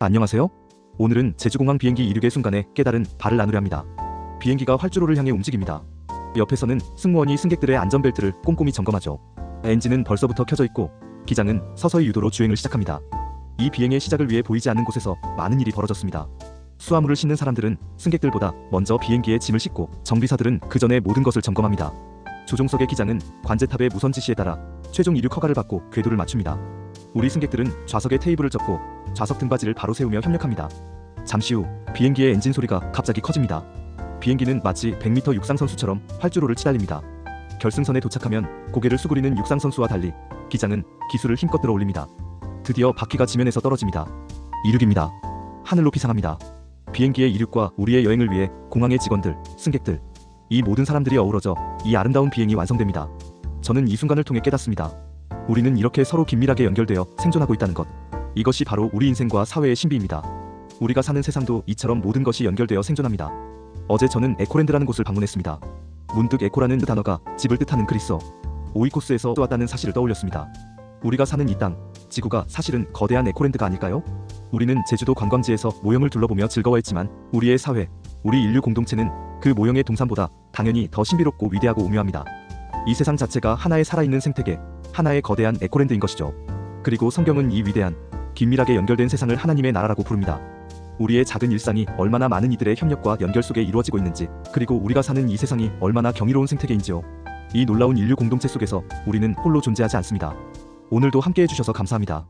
안녕하세요. 오늘은 제주공항 비행기 이륙의 순간에 깨달은 발을 나누려 합니다. 비행기가 활주로를 향해 움직입니다. 옆에서는 승무원이 승객들의 안전벨트를 꼼꼼히 점검하죠. 엔진은 벌써부터 켜져 있고 기장은 서서히 유도로 주행을 시작합니다. 이 비행의 시작을 위해 보이지 않는 곳에서 많은 일이 벌어졌습니다. 수화물을 싣는 사람들은 승객들보다 먼저 비행기에 짐을 싣고 정비사들은 그 전에 모든 것을 점검합니다. 조종석의 기장은 관제탑의 무선 지시에 따라 최종 이륙 허가를 받고 궤도를 맞춥니다. 우리 승객들은 좌석에 테이블을 접고 좌석 등받이를 바로 세우며 협력합니다. 잠시 후 비행기의 엔진 소리가 갑자기 커집니다. 비행기는 마치 100m 육상 선수처럼 활주로를 치달립니다. 결승선에 도착하면 고개를 수그리는 육상 선수와 달리 기장은 기술을 힘껏 들어 올립니다. 드디어 바퀴가 지면에서 떨어집니다. 이륙입니다. 하늘 높이 상합니다. 비행기의 이륙과 우리의 여행을 위해 공항의 직원들, 승객들, 이 모든 사람들이 어우러져 이 아름다운 비행이 완성됩니다. 저는 이 순간을 통해 깨닫습니다. 우리는 이렇게 서로 긴밀하게 연결되어 생존하고 있다는 것. 이것이 바로 우리 인생과 사회의 신비입니다. 우리가 사는 세상도 이처럼 모든 것이 연결되어 생존합니다. 어제 저는 에코랜드라는 곳을 방문했습니다. 문득 에코라는 단어가 집을 뜻하는 그리스어 오이코스에서 왔다는 사실을 떠올렸습니다. 우리가 사는 이 땅, 지구가 사실은 거대한 에코랜드가 아닐까요? 우리는 제주도 관광지에서 모형을 둘러보며 즐거워했지만 우리의 사회, 우리 인류 공동체는 그 모형의 동산보다 당연히 더 신비롭고 위대하고 오묘합니다. 이 세상 자체가 하나의 살아있는 생태계, 하나의 거대한 에코랜드인 것이죠. 그리고 성경은 이 위대한, 긴밀하게 연결된 세상을 하나님의 나라라고 부릅니다. 우리의 작은 일상이 얼마나 많은 이들의 협력과 연결 속에 이루어지고 있는지, 그리고 우리가 사는 이 세상이 얼마나 경이로운 생태계인지요. 이 놀라운 인류 공동체 속에서 우리는 홀로 존재하지 않습니다. 오늘도 함께 해주셔서 감사합니다.